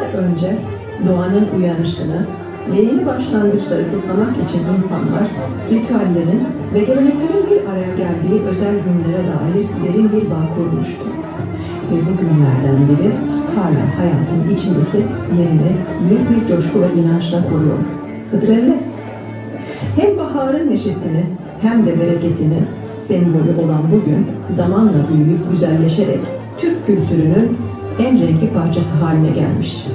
Yıllar önce doğanın uyanışını ve yeni başlangıçları kutlamak için insanlar ritüellerin ve geleneklerin bir araya geldiği özel günlere dair derin bir bağ kurmuştu. Ve bu günlerden biri hala hayatın içindeki yerini büyük bir coşku ve inançla koruyor. Hıdrellez. Hem baharın neşesini hem de bereketini sembolü olan bugün zamanla büyüyüp güzelleşerek Türk kültürünün en renkli parçası haline gelmiş.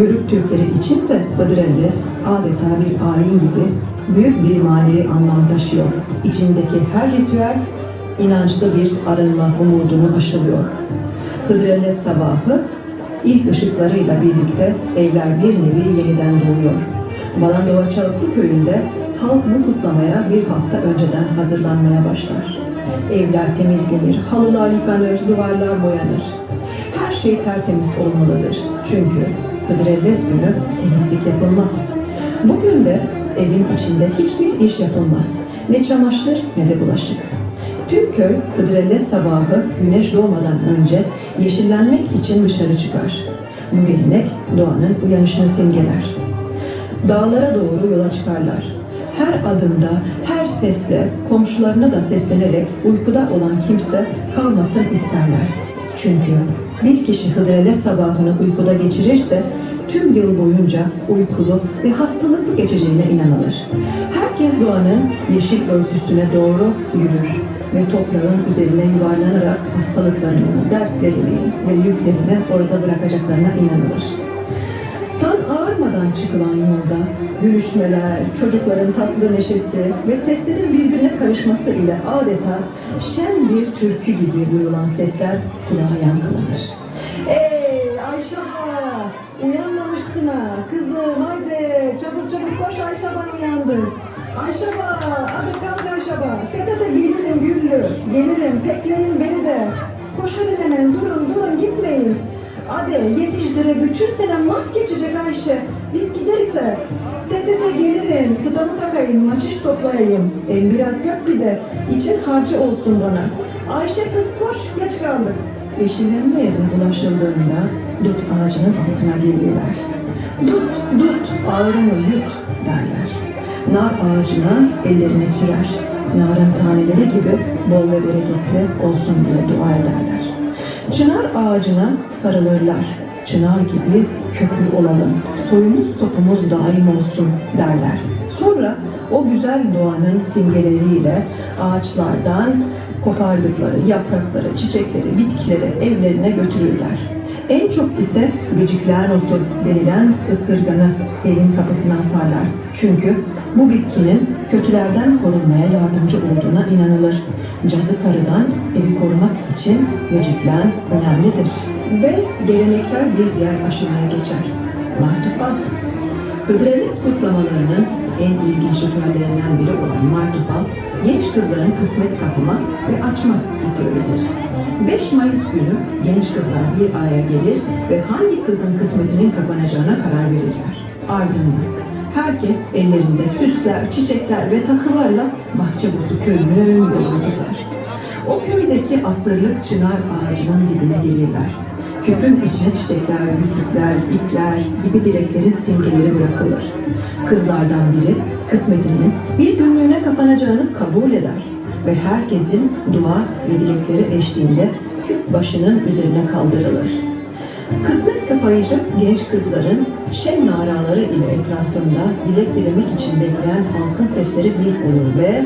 Yörük Türkleri içinse Hıdrellez adeta bir ayin gibi büyük bir manevi anlam taşıyor. İçindeki her ritüel inançlı bir arınma umudunu aşılıyor. Hıdrellez sabahı ilk ışıklarıyla birlikte evler bir nevi yeniden doğuyor. Balandova Çalıklı köyünde halk bu kutlamaya bir hafta önceden hazırlanmaya başlar. Evler temizlenir, halılar yıkanır, duvarlar boyanır. Şey tertemiz olmalıdır. Çünkü Hıdrellez günü temizlik yapılmaz. Bugün de evin içinde hiçbir iş yapılmaz. Ne çamaşır ne de bulaşık. Tüm köy Hıdrellez sabahı güneş doğmadan önce yeşillenmek için dışarı çıkar. Bu gelenek doğanın uyanışını simgeler. Dağlara doğru yola çıkarlar. Her adımda, her sesle, komşularına da seslenerek uykuda olan kimse kalmasın isterler. Çünkü bir kişi Hıdrellez sabahını uykuda geçirirse tüm yıl boyunca uykulu ve hastalıklı geçeceğine inanılır. Herkes doğanın yeşil örtüsüne doğru yürür ve toprağın üzerine yuvarlanarak hastalıklarını, dertlerini ve yüklerini orada bırakacaklarına inanılır. Tan ağarmadan çıkılan yolda gülüşmeler, çocukların tatlı neşesi ve seslerin birbirine karışması ile adeta şen bir türkü gibi duyulan sesler kulağa yankılanır. Ey Ayşe Baba, uyanmamışsın ha. Kızım haydi çabuk çabuk koş Ayşe Baba uyandı. Ayşe Baba, hadi kalk Ayşe Baba. Dede de gelirim Güllü, gelirim bekleyin beni de. Koşarın hemen durun durun gitmeyin. Hadi yetiştire bütün sene maf geçecek Ayşe. Biz giderse. Dede de gelirim. Kıtamı takayım, maçış toplayayım. E, biraz bir de. için harcı olsun bana. Ayşe kız koş, geç kaldık. Yeşillenme yerine ulaşıldığında dut ağacının altına gelirler. Dut, dut, ağrımı yut derler. Nar ağacına ellerini sürer. Narın taneleri gibi bol ve bereketli olsun diye dua ederler. Çınar ağacına sarılırlar. Çınar gibi köklü olalım. Soyumuz sopumuz daim olsun derler. Sonra o güzel doğanın simgeleriyle ağaçlardan kopardıkları yaprakları, çiçekleri, bitkileri evlerine götürürler. En çok ise gıcıklayan otu denilen ısırganı evin kapısına asarlar. Çünkü bu bitkinin kötülerden korunmaya yardımcı olduğuna inanılır. Cazı karıdan evi korumak için gıcıklan önemlidir. Ve gelenekler bir diğer aşamaya geçer. Martufal. Hıdrellez kutlamalarının en ilginç ritüellerinden biri olan Martufal, genç kızların kısmet kapama ve açma ritüelidir. 5 Mayıs günü genç kızlar bir araya gelir ve hangi kızın kısmetinin kapanacağına karar verirler. Ardından herkes ellerinde süsler, çiçekler ve takılarla Bahçebuzu köyünü yolunu tutar. O köydeki asırlık çınar ağacının dibine gelirler. Küpün içine çiçekler, yüzükler, ipler gibi dileklerin simgeleri bırakılır. Kızlardan biri kısmetinin bir günlüğüne kapanacağını kabul eder ve herkesin dua ve dilekleri eşliğinde küp başının üzerine kaldırılır. Kısmet kapayıcı genç kızların şen naraları ile etrafında dilek dilemek için bekleyen halkın sesleri bir olur ve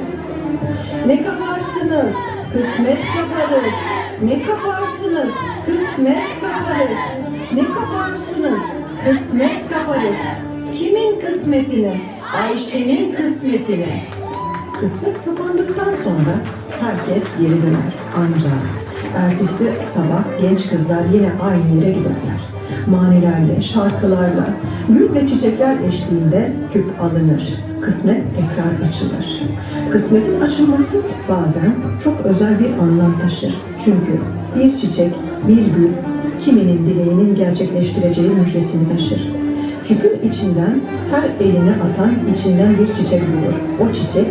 ne kaparsınız? Kısmet kaparız. Ne kaparsınız? Kısmet kaparız. Ne kaparsınız? Kısmet kaparız. Kimin kısmetini? Ayşe'nin kısmetini. Kısmet kapandıktan sonra herkes geri döner. Ancak ertesi sabah genç kızlar yine aynı yere giderler. Manilerle, şarkılarla, gül ve çiçekler eşliğinde küp alınır. Kısmet tekrar açılır. Kısmetin açılması bazen çok özel bir anlam taşır. Çünkü bir çiçek, bir gül kiminin dileğinin gerçekleştireceği müjdesini taşır. Küpün içinden her elini atan içinden bir çiçek bulur. O çiçek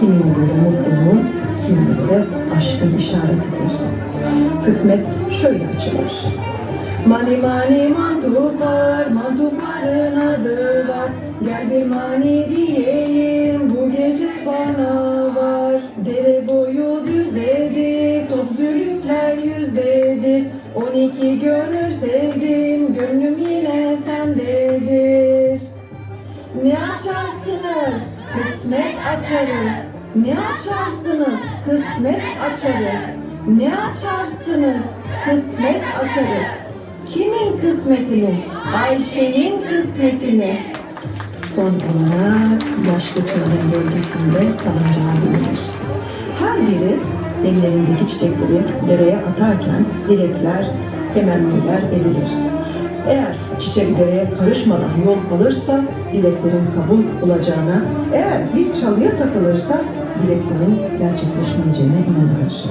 kimine göre mutluluğun, kimine göre aşkın işaretidir. Kısmet şöyle açılır. Mani mani mantufar, mantufarın adı var. Gel bir mani diyeyim, bu gece bana var. Dere boyu düzdedir, top zülüfler yüzdedir. On iki gönül sevdim, gönlüm yine sendedir. Ne açarsınız? Kısmet açarız. Ne açarsınız? Kısmet açarız. Ne açarsınız? Kısmet açarız. Kimin kısmetini? Ayşe'nin kısmetini. Son olarak yaşlı çınarın bölgesinde salıncağa binilir. Her biri ellerindeki çiçekleri dereye atarken dilekler, temenniler edilir. Eğer çiçek dereye karışmadan yol alırsa dileklerin kabul olacağına, eğer bir çalıya takılırsa dileklerin gerçekleşmeyeceğine inanılır.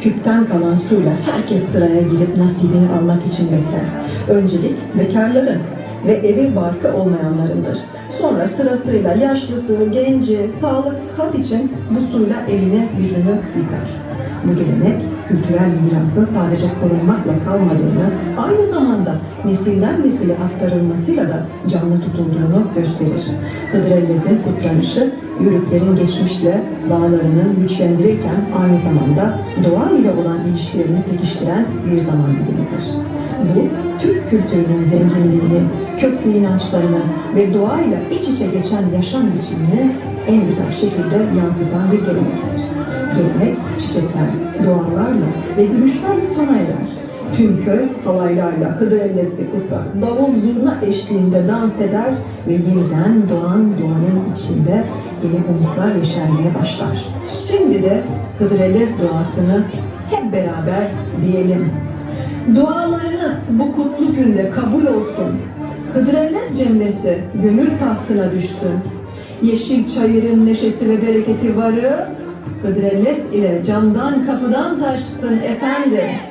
Küpten kalan suyla herkes sıraya girip nasibini almak için bekler. Öncelik bekarların ve evi barkı olmayanlarındır. Sonra sırasıyla yaşlısı, genci, sağlık, sıhhat için bu suyla elini yüzünü yıkar. Bu gelenek kültürel mirasın sadece korunmakla kalmadığını, aynı zamanda nesilden nesile aktarılmasıyla da canlı tutulduğunu gösterir. Hıdrellez'in kutlanışı, yörüklerin geçmişle bağlarını güçlendirirken aynı zamanda doğa ile olan ilişkilerini pekiştiren bir zaman dilimidir. Bu, Türk kültürünün zenginliğini, köklü inançlarını ve doğayla iç içe geçen yaşam biçimini en güzel şekilde yansıtan bir gelenektir. Gelenek, çiçekler, dualarla ve gülüşlerle sona erer. Tüm köy halaylarla Hıdrellez'i kutlar. Davul zurna eşliğinde dans eder ve yeniden doğan doğanın içinde yeni umutlar yeşermeye başlar. Şimdi de Hıdrellez duasını hep beraber diyelim. Dualarınız bu kutlu günde kabul olsun. Hıdrellez cemresi gönül tahtına düşsün. Yeşil çayırın neşesi ve bereketi varı Hıdrellez ile camdan kapıdan taşsın efendim.